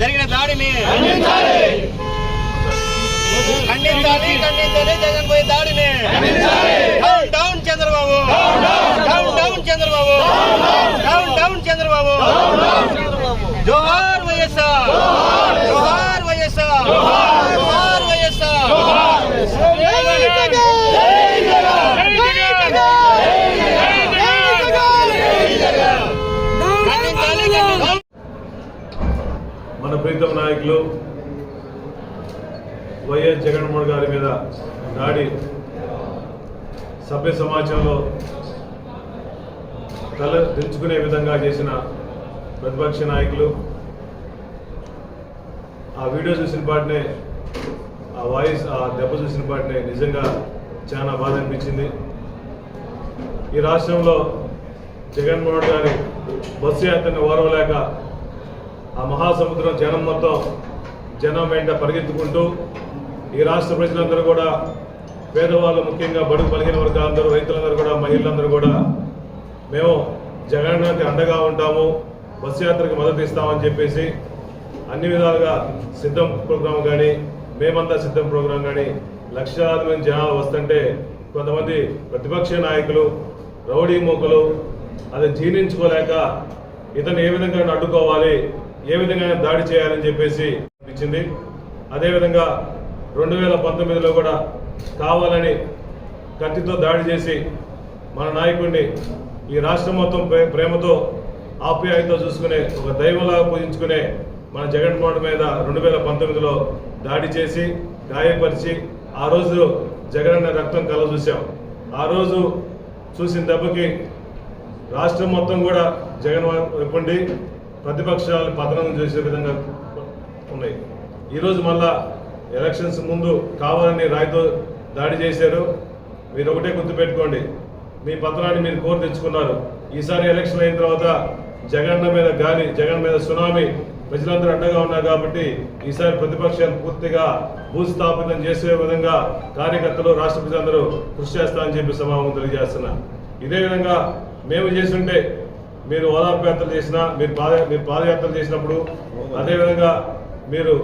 దాడిని ఖండించాలి ఖండించాలి జగన్ పై దాడిని down down Chandrababu. Down down Chandrababu. Down down Chandrababu. జోహార్ వైఎస్ఆర్. జోహార్ వైఎస్ఆర్. జోహార్ వైఎస్ఆర్. మన ప్రీతం నాయకులు వైఎస్ జగన్మోహన్ గారి మీద దాడి సభ్య సమాజంలో తల దించుకునే విధంగా చేసిన ప్రతిపక్ష నాయకులు. ఆ వీడియో చూసిన పాటనే ఆ వాయిస్ ఆ దెబ్బ చూసిన పాటనే నిజంగా చాలా బాధ అనిపించింది. ఈ రాష్ట్రంలో జగన్మోహన్ గారి బస్సు యాత్రను ఓరవలేక ఆ మహాసముద్రం జనం మొత్తం జనం వెంట పరిగెత్తుకుంటూ ఈ రాష్ట్ర ప్రజలందరూ కూడా పేదవాళ్ళు ముఖ్యంగా బడుగు బలిగిన వర్గాలందరూ రైతులందరూ కూడా మహిళలందరూ కూడా మేము జగన్కి అండగా ఉంటాము బస్సు యాత్రకు మద్దతు ఇస్తామని చెప్పేసి అన్ని విధాలుగా సిద్ధం ప్రోగ్రాం కానీ మేమంతా సిద్ధం ప్రోగ్రాం కానీ లక్షలాది మంది జనాలు వస్తుంటే కొంతమంది ప్రతిపక్ష నాయకులు రౌడీ మూకలు అది జీర్ణించుకోలేక ఇతను ఏ విధంగా అడ్డుకోవాలి ఏ విధంగా దాడి చేయాలని చెప్పేసి అనిపించింది. అదేవిధంగా రెండు వేల పంతొమ్మిదిలో కూడా కావాలని కత్తితో దాడి చేసి మన నాయకుడిని ఈ రాష్ట్రం మొత్తం ప్రే- ప్రేమతో ఆప్యాయతో చూసుకునే ఒక దైవంలాగా పూజించుకునే మన జగన్మోహన్ మీద రెండు వేల పంతొమ్మిదిలో దాడి చేసి గాయపరిచి ఆ రోజు జగన్ రక్తం కల చూసాం ఆ రోజు చూసిన దెబ్బకి రాష్ట్రం మొత్తం కూడా జగన్ వైపుండి ప్రతిపక్షాలను పతనం చేసే విధంగా ఉన్నాయి. ఈరోజు మళ్ళా ఎలక్షన్స్ ముందు కావాలని రాయితో దాడి చేశారు. మీరు ఒకటే గుర్తుపెట్టుకోండి. మీ పత్రాన్ని మీరు కోరు తెచ్చుకున్నారు. ఈసారి ఎలక్షన్ అయిన తర్వాత జగన్ మీద గాలి జగన్ మీద సునామీ ప్రజలందరూ అండగా ఉన్నారు కాబట్టి ఈసారి ప్రతిపక్షాలు పూర్తిగా భూస్థాపితం చేసే విధంగా కార్యకర్తలు రాష్ట్ర ప్రజలందరూ కృషి చేస్తామని చెప్పి సమావేశం తెలియజేస్తున్నా. ఇదే విధంగా మేము చేస్తుంటే మీరు ఓదార్పు యాత్రలు చేసినా మీరు పాద మీరు పాదయాత్రలు చేసినప్పుడు అదేవిధంగా మీరు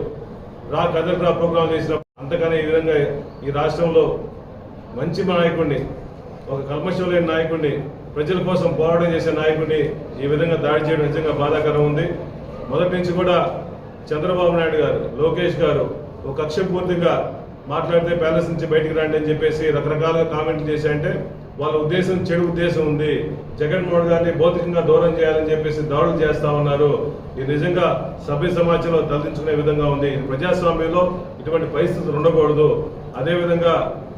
రా కదలిరా ప్రోగ్రాం చేసినప్పుడు అంతకనే ఈ విధంగా ఈ రాష్ట్రంలో మంచి నాయకుడిని ఒక కల్మషం లేని నాయకుడిని ప్రజల కోసం పోరాటం చేసే నాయకుడిని ఈ విధంగా దాడి చేయడం నిజంగా బాధాకరం ఉంది. మొదటి నుంచి కూడా చంద్రబాబు నాయుడు గారు లోకేష్ గారు ఒక కక్ష పూర్తిగా మాట్లాడితే ప్యాలెస్ నుంచి బయటికి రండి అని చెప్పేసి రకరకాలుగా కామెంట్లు చేశారంటే వాళ్ళ ఉద్దేశం చెడు ఉద్దేశం ఉంది. జగన్మోహన్ గారిని భౌతికంగా దూరం చేయాలని చెప్పేసి దాడులు చేస్తా ఉన్నారు. ఇది నిజంగా సభ్య సమాజంలో తలదించుకునే విధంగా ఉంది. ఇది ప్రజాస్వామ్యంలో ఇటువంటి పరిస్థితులు ఉండకూడదు. అదేవిధంగా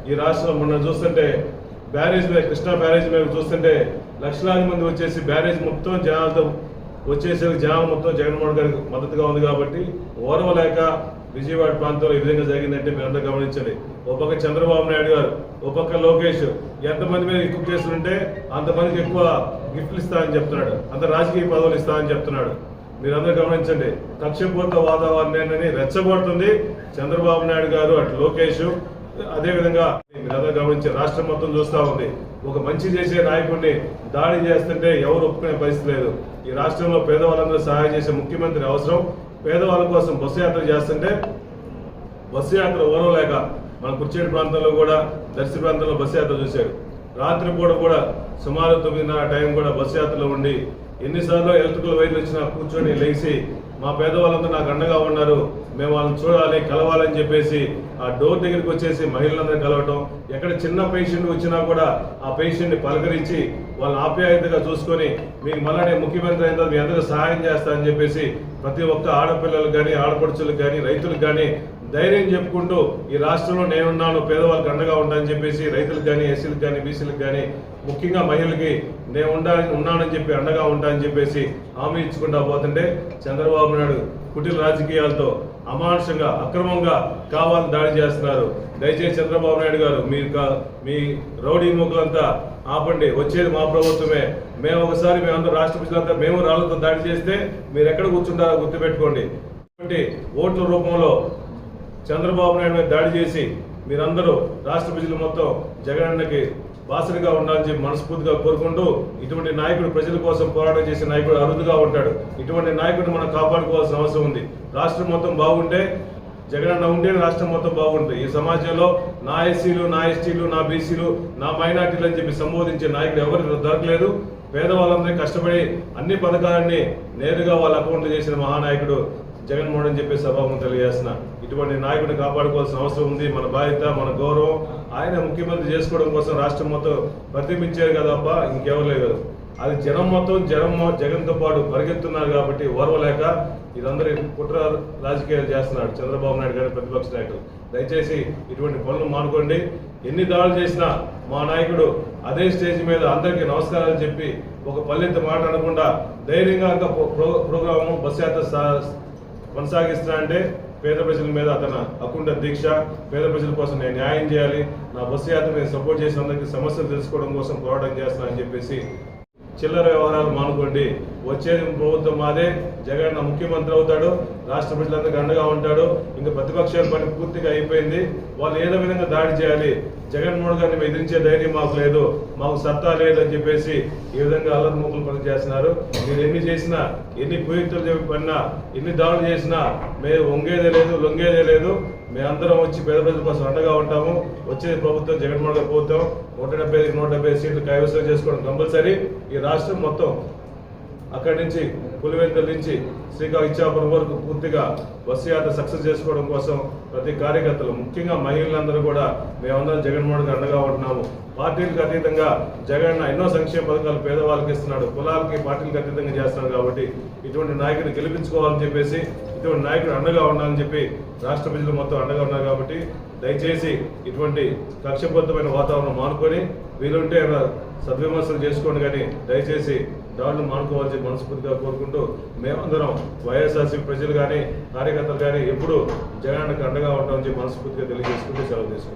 ఈ రాష్ట్రం మొన్న చూస్తుంటే బ్యారేజ్ మీద కృష్ణా బ్యారేజ్ మీద చూస్తుంటే లక్షలాది మంది వచ్చేసి బ్యారేజ్ మొత్తం జనాలతో వచ్చేసరికి జనాలు మొత్తం జగన్మోహన్ గారికి మద్దతుగా ఉంది కాబట్టి ఓర్వలేక విజయవాడ ప్రాంతంలో ఈ విధంగా జరిగిందంటే మీరందరూ గమనించండి. ఒక పక్క చంద్రబాబు నాయుడు గారు ఒక పక్క లోకేష్ ఎంతమంది మీద ఎక్కువ చేస్తుంటే అంతమందికి ఎక్కువ గిఫ్ట్లు ఇస్తానని చెప్తున్నాడు. అంత రాజకీయ పదవులు ఇస్తానని చెప్తున్నాడు. మీరందరూ గమనించండి. కక్షపూర్త వాతావరణాన్ని రెచ్చగొడుతుంది. చంద్రబాబు నాయుడు గారు అటు లోకేష్ అదే విధంగా మీరందరూ గమనించి రాష్ట్రం మొత్తం చూస్తా ఉంది. ఒక మంచి చేసే నాయకుడిని దాడి చేస్తుంటే ఎవరు ఒప్పుకునే పరిస్థితి లేదు. ఈ రాష్ట్రంలో పేదవాళ్ళందరూ సహాయం చేసే ముఖ్యమంత్రి అవసరం. పేదవాళ్ళ కోసం బస్సు యాత్ర చేస్తుంటే బస్సు యాత్ర ఓరవలేక మన కుర్చేడు ప్రాంతంలో కూడా దర్శి ప్రాంతంలో బస్సు యాత్ర చూశారు. రాత్రిపూట కూడా సుమారు తొమ్మిదిన్నర టైం కూడా బస్సు యాత్రలో ఉండి ఎన్నిసార్లు ఎలక్ట్రికల్ వైర్లు వచ్చినా కూర్చొని లేచి మా పేదవాళ్ళందరూ నాకు అండగా ఉన్నారు. మేము వాళ్ళని చూడాలి కలవాలని చెప్పేసి ఆ డోర్ దగ్గరికి వచ్చేసి మహిళలందరూ కలవటం ఎక్కడ చిన్న పేషెంట్ వచ్చినా కూడా ఆ పేషెంట్ని పలకరించి వాళ్ళని ఆప్యాయతగా చూసుకొని మీకు మళ్ళీ నేను ముఖ్యమంత్రి అయిన తర్వాత మీ అందరూ సహాయం చేస్తా అని చెప్పేసి ప్రతి ఒక్క ఆడపిల్లలకు కానీ ఆడపడుచులకు కానీ రైతులకు కానీ ధైర్యం చెప్పుకుంటూ ఈ రాష్ట్రంలో నేనున్నాను పేదవాళ్ళకి అండగా ఉంటానని చెప్పేసి రైతులకు కానీ ఎస్సీలకు కానీ బీసీలకు కానీ ముఖ్యంగా మహిళలకి నేను ఉండా ఉన్నానని చెప్పి అండగా ఉంటానని చెప్పేసి హామీ ఇచ్చుకుంటా పోతుంటే చంద్రబాబు నాయుడు కుటిల రాజకీయాలతో అమానుషంగా అక్రమంగా కావాలని దాడి చేస్తున్నారు. దయచేసి చంద్రబాబు నాయుడు గారు మీరు మీ రౌడీ మూకలంతా ఆపండి. వచ్చేది మా ప్రభుత్వమే. మేము ఒకసారి మేమందరూ రాష్ట్ర ప్రజలంతా మేము రాళ్ళతో దాడి చేస్తే మీరు ఎక్కడ కూర్చుంటారో గుర్తుపెట్టుకోండి. కాబట్టి ఓట్ల రూపంలో చంద్రబాబు నాయుడు మీద దాడి చేసి మీరందరూ రాష్ట్ర ప్రజలు మొత్తం జగనన్నకి బాసరిగా ఉండాలని చెప్పి మనస్ఫూర్తిగా కోరుకుంటూ ఇటువంటి నాయకుడు ప్రజల కోసం పోరాటం చేసే నాయకుడు అరుదుగా ఉంటాడు. ఇటువంటి నాయకుడిని మనం కాపాడుకోవాల్సిన అవసరం ఉంది. రాష్ట్రం మొత్తం బాగుంటే జగనన్న ఉంటే రాష్ట్రం మొత్తం బాగుంటుంది. ఈ సమాజంలో నా ఎస్సీలు నా ఎస్టీలు నా బీసీలు నా మైనార్టీలు అని చెప్పి సంబోధించే నాయకుడు ఎవరు దొరకలేదు. పేదవాళ్ళందరినీ కష్టపడి అన్ని పథకాలన్నీ నేరుగా వాళ్ళ అకౌంట్లో చేసిన మహానాయకుడు జగన్మోహన్ అని చెప్పి సభాము తెలియజేసిన ఇటువంటి నాయకుడిని కాపాడుకోవాల్సిన అవసరం ఉంది. మన బాధ్యత మన గౌరవం ఆయన ముఖ్యమంత్రి చేసుకోవడం కోసం రాష్ట్రం మొత్తం ప్రతిపించారు కదా ఇంకెవరు లేదు అది జనం మొత్తం జనం జగన్తో పాటు పరిగెత్తున్నారు కాబట్టి ఓర్వలేక ఇదందరి కుట్ర రాజకీయాలు చేస్తున్నాడు చంద్రబాబు నాయుడు గారి ప్రతిపక్ష నాయకులు. దయచేసి ఇటువంటి పనులు మానుకోండి. ఎన్ని దాడులు చేసినా మా నాయకుడు అదే స్టేజ్ మీద అందరికీ నమస్కారాలు చెప్పి ఒక పల్లెంత మాట అనకుండా ధైర్యంగా ప్రోగ్రాము బస్ యాత్ర కొనసాగిస్తున్నా అంటే పేద ప్రజల మీద అతను అకుంఠ దీక్ష పేద ప్రజల కోసం నేను న్యాయం చేయాలి నా బస్సు యాత్ర నేను సపోర్ట్ చేసినందుకు అందరికీ సమస్యలు తెలుసుకోవడం కోసం పోరాటం చేస్తానని చెప్పేసి చిల్లర వ్యవహారాలు మానుకోండి. వచ్చేది ప్రభుత్వం మాదే. జగన్ ముఖ్యమంత్రి అవుతాడు. రాష్ట్ర ప్రజలందరికీ అండగా ఉంటాడు. ఇంకా ప్రతిపక్షాల పని పూర్తిగా అయిపోయింది. వాళ్ళు ఏదో విధంగా దాడి చేయాలి. జగన్మోహన్ గారిని ఎదిరించే ధైర్యం మాకు లేదు. మాకు సత్తా లేదు అని చెప్పేసి ఈ విధంగా అల్లరి మూకులు పని చేస్తున్నారు. మీరు ఎన్ని చేసినా ఎన్ని కుయుక్తులు చెప్పి పడినా ఎన్ని దాడులు చేసినా మేము వంగేదే లేదు లొంగేదే లేదు. మేమందరం వచ్చి పేద ప్రజల కోసం అండగా ఉంటాము. వచ్చే ప్రభుత్వం జగన్మోహన్ గారి ప్రభుత్వం నూట డెబ్బై ఐదు నూట డెబ్బై సీట్లు కైవసం చేసుకోవడం కంపల్సరీ. ఈ రాష్ట్రం మొత్తం అక్కడి నుంచి పులివెందుల నుంచి శ్రీకాకుళం ఇచ్చాపురం వరకు పూర్తిగా బస్సు యాత్ర సక్సెస్ చేసుకోవడం కోసం ప్రతి కార్యకర్తలు ముఖ్యంగా మహిళలందరూ కూడా మేమందరం జగన్మోహన్ గారు అండగా ఉంటున్నాము. పార్టీలకు అతీతంగా జగన్ ఎన్నో సంక్షేమ పథకాలు పేదవాళ్ళకి ఇస్తున్నాడు. కులాలకి పార్టీలకు అతీతంగా చేస్తున్నాడు కాబట్టి ఇటువంటి నాయకుడిని గెలిపించుకోవాలని చెప్పేసి ఇటువంటి నాయకుడు అండగా ఉండాలని చెప్పి రాష్ట్ర ప్రజలు మొత్తం అండగా ఉన్నారు కాబట్టి దయచేసి ఇటువంటి కక్షబద్ధమైన వాతావరణం మానుకొని వీలుంటే సద్విమర్శలు చేసుకోండి కానీ దయచేసి దాడులు మానుకోవాల్సి మనస్ఫూర్తిగా కోరుకుంటూ మేమందరం వైఎస్ఆర్సీ ప్రజలు కానీ కార్యకర్తలు కానీ ఎప్పుడూ జగన్కి అండగా ఉంటామని చెప్పి మనస్ఫూర్తిగా తెలియజేసుకుంటూ సెలవు తీసుకుంటాం